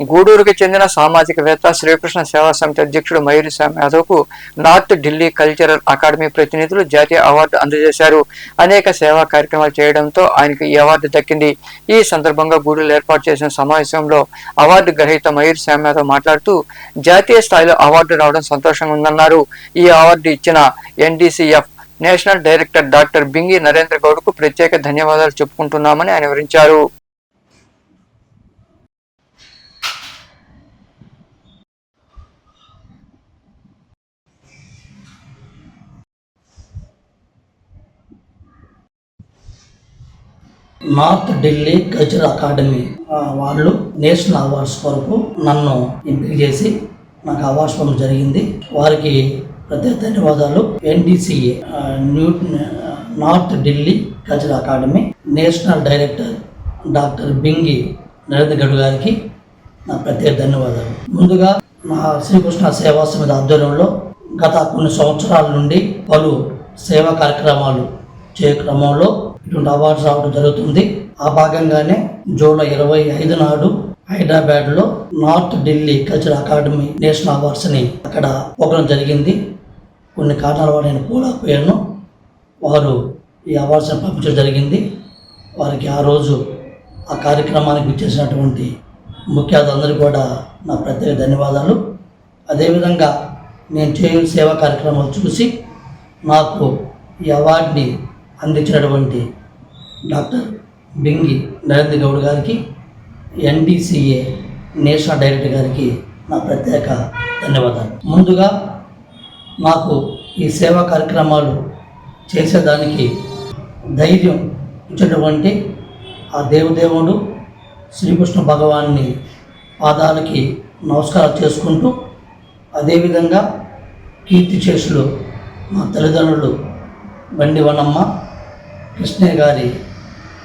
గూడూరుకు చెందిన సామాజికవేత్త శ్రీకృష్ణ సేవా సమితి అధ్యక్షుడు మయూరి శ్యామ్ యాదవ్కు నార్త్ ఢిల్లీ కల్చరల్ అకాడమీ ప్రతినిధులు జాతీయ అవార్డు అందజేశారు. అనేక సేవా కార్యక్రమాలు చేయడంతో ఆయనకు ఈ అవార్డు దక్కింది. ఈ సందర్భంగా గూడూరులో ఏర్పాటు చేసిన సమావేశంలో అవార్డు గ్రహీత మయూరి శ్యామ్ యాదవ్ మాట్లాడుతూ జాతీయ స్థాయిలో అవార్డు రావడం సంతోషంగా ఉందన్నారు. ఈ అవార్డు ఇచ్చిన NDCF national director doctor Bingi Narendra గౌడ్కు ప్రత్యేక ధన్యవాదాలు చెప్పుకుంటున్నామని ఆయన వివరించారు. నార్త్ ఢిల్లీ కల్చరల్ అకాడమీ వాళ్ళు నేషనల్ అవార్డ్స్ కొరకు నన్ను ఎంపిక చేసి నాకు అవార్డ్స్ ఇవ్వడం జరిగింది. వారికి ప్రత్యేక ధన్యవాదాలు. NDCA new north Delhi cultural academy national director doctor Bingi Narendra Goud గారికి నా ప్రత్యేక ధన్యవాదాలు. ముందుగా నా శ్రీకృష్ణ సేవా సమితి ఆధ్వర్యంలో గత కొన్ని సంవత్సరాల నుండి పలు సేవా కార్యక్రమాలు చే క్రమంలో ఇటువంటి అవార్డ్స్ రావడం జరుగుతుంది. ఆ భాగంగానే జూలై ఇరవై ఐదు నాడు హైదరాబాద్లో north Delhi culture academy national అవార్డ్స్ని అక్కడ పోగడం జరిగింది. కొన్ని కారణాల వల్ల నేను పోలేకపోయాను. వారు ఈ అవార్డ్స్ని పంపించడం జరిగింది. వారికి ఆ రోజు ఆ కార్యక్రమానికి ఇచ్చేసినటువంటి ముఖ్య కూడా నా ప్రత్యేక ధన్యవాదాలు. అదేవిధంగా నేను చేయు సేవా కార్యక్రమాలు చూసి నాకు ఈ అవార్డుని అందించినటువంటి డాక్టర్ బింగి నరేంద్ర గౌడ్ గారికి ఎన్డీసీఏ నేషనల్ డైరెక్టర్ గారికి నా ప్రత్యేక ధన్యవాదాలు. ముందుగా నాకు ఈ సేవా కార్యక్రమాలు చేసేదానికి ధైర్యం ఇచ్చినటువంటి ఆ దేవదేవుడు శ్రీకృష్ణ భగవాన్ని పాదాలకి నమస్కారం చేసుకుంటూ అదేవిధంగా కీర్తి చేసులు మా తల్లిదండ్రులు బండి వనమ్మ కృష్ణయ్య గారి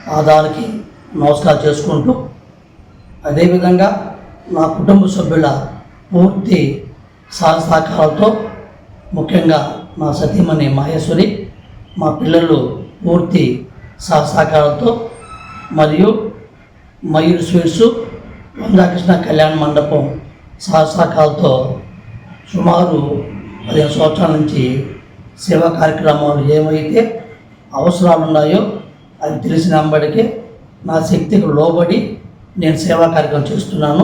పాదాలకి నమస్కారం చేసుకుంటూ అదేవిధంగా నా కుటుంబ సభ్యుల పూర్తి సహసహకారాలతో ముఖ్యంగా నా సతీమణి మహేశ్వరి మా పిల్లలు పూర్తి సహసహకారాలతో మరియు మయూర్ స్వీట్స్ వందాకృష్ణ కళ్యాణ మండపం సహసహకాలతో సుమారు పదిహేను సంవత్సరాల నుంచి సేవా కార్యక్రమాలు ఏవైతే అవసరాలు ఉన్నాయో అది తెలిసినంబడికే నా శక్తికి లోబడి నేను సేవా కార్యక్రమం చేస్తున్నాను.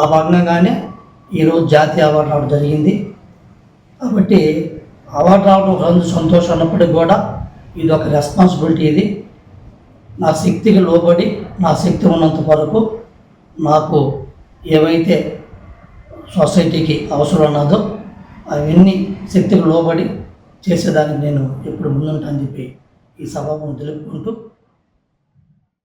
ఆ భాగంగానే ఈరోజు జాతీయ అవార్డు రావడం జరిగింది. కాబట్టి అవార్డు రావడం ఒక రోజు సంతోషం అన్నప్పటికీ కూడా ఇది ఒక రెస్పాన్సిబిలిటీ ఇది. నా శక్తికి లోబడి నా శక్తి ఉన్నంత వరకు నాకు ఏవైతే సొసైటీకి అవసరం ఉన్నదో అవన్నీ శక్తికి లోబడి చేసేదానికి నేను ఎప్పుడు ముందుంటానని చెప్పి İsaf'a unutup, unutup